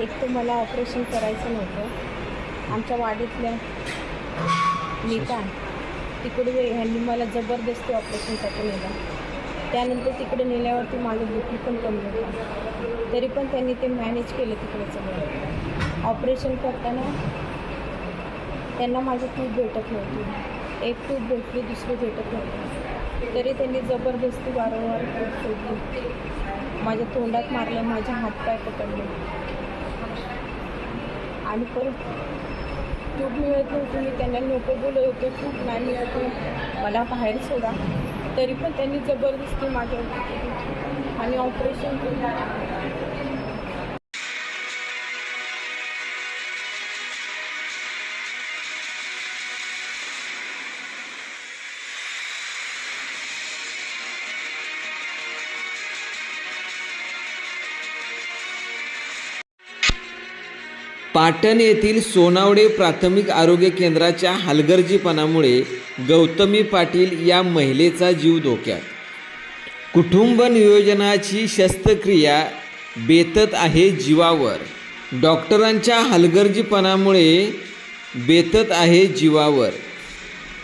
मला ऑपरेशन करायचं नव्हतं. आमच्या वाडीतल्या नीता तिकडे ह्यांनी मला जबरदस्ती ऑपरेशनसाठी नेलं. त्यानंतर तिकडे नेल्यावरती माझं दुखी पण कमी होतं. तरी पण त्यांनी ते मॅनेज केलं तिकडे सगळं. ऑपरेशन करताना त्यांना माझी ट्यूब भेटत नव्हती. एक ट्यूब भेटली दुसरी भेटत नव्हती. तरी त्यांनी जबरदस्ती वारंवार ट्यूब शोधली माझ्या तोंडात मारलं माझे हातपाय पकडले. आणि परत ट्यूब मिळत नव्हती. मी त्यांना नको बोलत होते. खूप नाही मिळत नाही. मला बाहेर सोडा. तरी पण त्यांनी जबरदस्ती मागे आणि ऑपरेशन केलं. पाटण येथील सोनावडे प्राथमिक आरोग्य केंद्राच्या हलगर्जीपणामुळे गौतमी पाटील या महिलेचा जीव धोक्यात. कुटुंब नियोजनाची शस्त्रक्रिया बेतत आहे जीवावर. डॉक्टरांच्या हलगर्जीपणामुळे बेतत आहे जीवावर.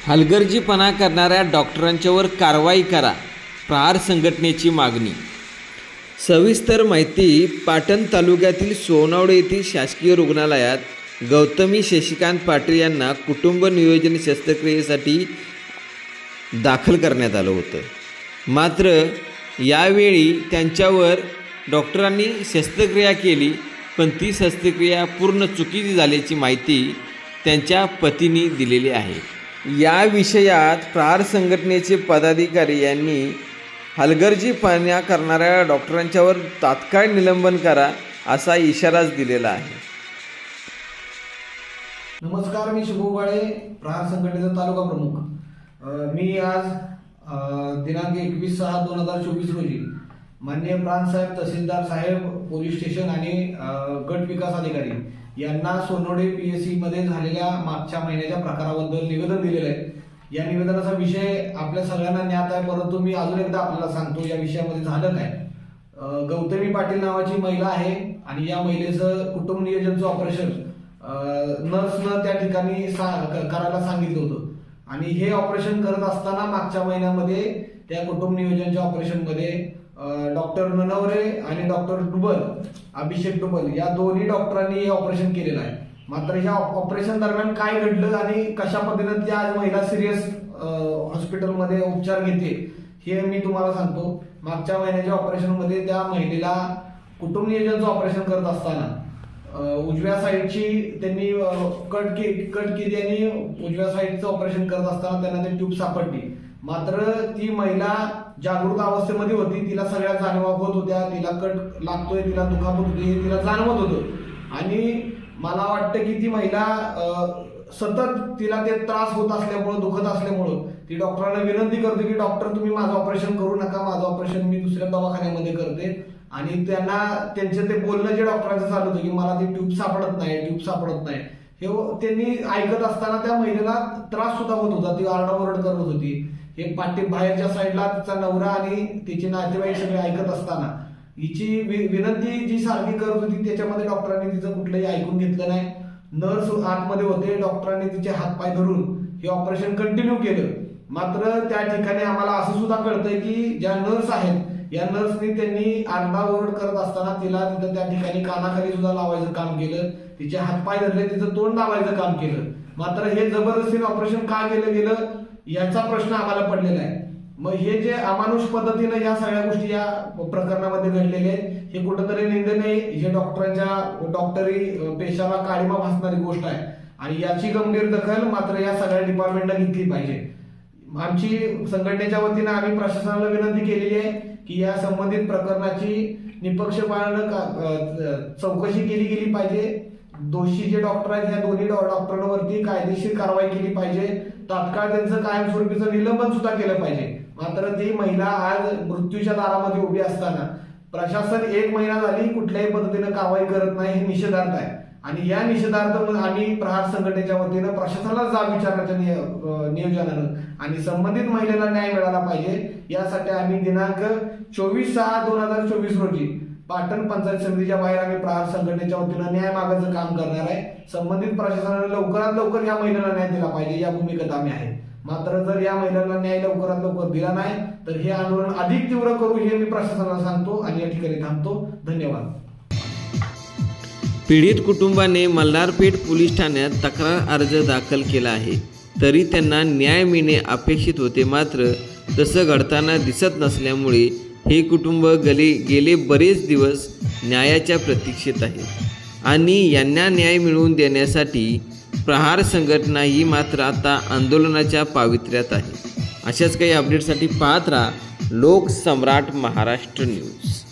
हलगर्जीपणा करणाऱ्या डॉक्टरांच्यावर कारवाई करा प्रहार संघटनेची मागणी सविस्तर माहिती पाटण तालुक्यातील सोनावडे येथील शासकीय रुग्णालयात गौतमी शशिकांत पाटील यांना कुटुंब नियोजन शस्त्रक्रियेसाठी दाखल करण्यात आलं होतं. मात्र यावेळी त्यांच्यावर डॉक्टरांनी शस्त्रक्रिया केली पण ती शस्त्रक्रिया पूर्ण चुकीची झाल्याची माहिती त्यांच्या पतीने दिलेली आहे. या विषयात प्रहार संघटनेचे पदाधिकारी यांनी हलगर्जीपणा करणाऱ्या डॉक्टरांच्यावर तात्काळ निलंबन करा असा इशाराच दिलेला आहे. नमस्कार मी शुभ बाळे प्रहार संघटनेचा तालुका प्रमुख. मी आज दिनांक एकवीस सहा दोन हजार चोवीस रोजी माननीय प्रांतसाहेब तहसीलदार साहेब पोलीस स्टेशन आणि गट विकास अधिकारी यांना सोनोडे एस सीमध्ये झालेल्या मागच्या महिन्याच्या प्रकाराबद्दल निवेदन दिलेलं आहे. या निवेदनाचा विषय आपल्या सगळ्यांना ज्ञात आहे परंतु मी अजून एकदा आपल्याला सांगतो या विषयामध्ये झालं काय? गौतमी पाटील नावाची महिला आहे आणि या महिलेचं कुटुंब नियोजनचं ऑपरेशन नर्सनं त्या ठिकाणी सा- करायला सांगितलं होतं. आणि हे ऑपरेशन करत असताना मागच्या महिन्यामध्ये त्या कुटुंब नियोजनच्या ऑपरेशनमध्ये डॉक्टर ननवरे आणि डॉक्टर डुबल अभिषेक डुबल या दोन्ही डॉक्टरांनी हे ऑपरेशन केलेलं आहे. मात्र ह्या ऑपरेशन दरम्यान काय घडलं आणि कशा पद्धतीने त्या आज महिला सिरियस हॉस्पिटलमध्ये उपचार घेते हे मी तुम्हाला सांगतो. मागच्या महिन्याच्या ऑपरेशनमध्ये त्या महिलेला कुटुंब नियोजनचं ऑपरेशन करत असताना उजव्या साईडची त्यांनी कट के कट केली आणि उजव्या साईडचं ऑपरेशन करत असताना त्यांना ते ट्यूब सापडली. मात्र ती महिला जागृत अवस्थेमध्ये होती तिला सगळ्या जाणवा होत होत्या तिला कट लागतोय तिला दुखापत होती हे तिला जाणवत होतं. आणि मला वाटतं की ती महिला सतत तिला ते त्रास होत असल्यामुळं दुखत असल्यामुळं ती डॉक्टरांना विनंती करते की डॉक्टर तुम्ही माझं ऑपरेशन करू नका माझं ऑपरेशन मी दुसऱ्या दवाखान्यामध्ये करते. आणि त्यांना त्यांचं ते बोलणं जे डॉक्टरांचं चालू होतं की मला ती ट्यूब सापडत नाही ट्यूब सापडत नाही. हे त्यांनी ऐकत असताना त्या महिलेला त्रास सुद्धा होत होता ती आरडाओरड करत होती. हे पाठी बाहेरच्या साईडला तिचा नवरा आणि तिचे नातेवाईक सगळे ऐकत असताना. हिची वि- विनंती जी सारखी करत होती त्याच्यामध्ये डॉक्टरांनी तिचं कुठलंही ऐकून घेतलं नाही. नर्स आतमध्ये होते डॉक्टरांनी तिचे हातपाय धरून हे ऑपरेशन कंटिन्यू केलं. मात्र त्या ठिकाणी आम्हाला असं सुद्धा कळतंय की ज्या नर्स आहेत या नर्सनी त्यांनी आरडाओरड करत असताना तिला तिथं त्या ठिकाणी कानाखाली सुद्धा लावायचं काम केलं. तिचे हातपाय धरले तिचं तोंड दाबायचं काम केलं. मात्र हे जबरदस्तीने ऑपरेशन का केलं गेलं याचा प्रश्न आम्हाला पडलेला आहे. मग हे जे अमानुष पद्धतीनं या सगळ्या गोष्टी या प्रकरणामध्ये घडलेल्या आहेत हे कुठंतरी निंदनीय हे डॉक्टरांच्या डॉक्टरी पेशाला काळीमा भासणारी गोष्ट आहे. आणि याची गंभीर दखल मात्र या सगळ्या डिपार्टमेंटला घेतली पाहिजे. आमची संघटनेच्या वतीनं आम्ही प्रशासनाला विनंती केलेली आहे की या संबंधित प्रकरणाची निपक्षपातीनं का- चौकशी केली गेली पाहिजे. दोषी जे डॉक्टर आहेत या दोन्ही डॉ- डॉक्टरांवरती कायदेशीर कारवाई केली पाहिजे. तात्काळ त्यांचं कायमस्वरूपीचं निलंबन सुद्धा केलं पाहिजे. मात्र ती महिला आज मृत्यूच्या दारामध्ये उभी असताना प्रशासन एक महिना झाली कुठल्याही पद्धतीनं कारवाई करत नाही हे निषेधार्थ आहे. आणि या निषेधार्थ आम्ही प्रहार संघटनेच्या वतीनं प्रशासनाला जाब विचारण्याच्या नियोजनानं आणि संबंधित महिलेला न्याय मिळाला पाहिजे. यासाठी आम्ही दिनांक चोवीस सहा दोन हजार चोवीस रोजी पाटण पंचायत समितीच्या बाहेर आम्ही प्रहार संघटनेच्या वतीनं न्याय मागायचं काम करणार आहे. संबंधित प्रशासनाने लवकरात लवकर या महिलेला न्याय दिला पाहिजे. या भूमिकेत आम्ही आहे. मात्र जर या महिलांना न्याय लवकरात लवकर दिला नाही तर हे आंदोलन अधिक तीव्र करू हे मी प्रशासनाला सांगतो आणि या ठिकाणी थांबतो. धन्यवाद. पीडित कुटुंबाने मल्हारपेठ पोलीस ठाण्यात तक्रार अर्ज दाखल केला आहे. तरी त्यांना न्याय मिळणे अपेक्षित होते मात्र तसं घडताना दिसत नसल्यामुळे हे कुटुंब गले गेले बरेच दिवस न्यायाच्या प्रतीक्षेत आहे. आणि यांना न्याय मिळवून देण्यासाठी प्रहार संघटना ही मात्र आता आंदोलनाच्या पावित्र्यात आहे. अशाच काही अपडेटसाठी पाहत राहा लोकसम्राट महाराष्ट्र न्यूज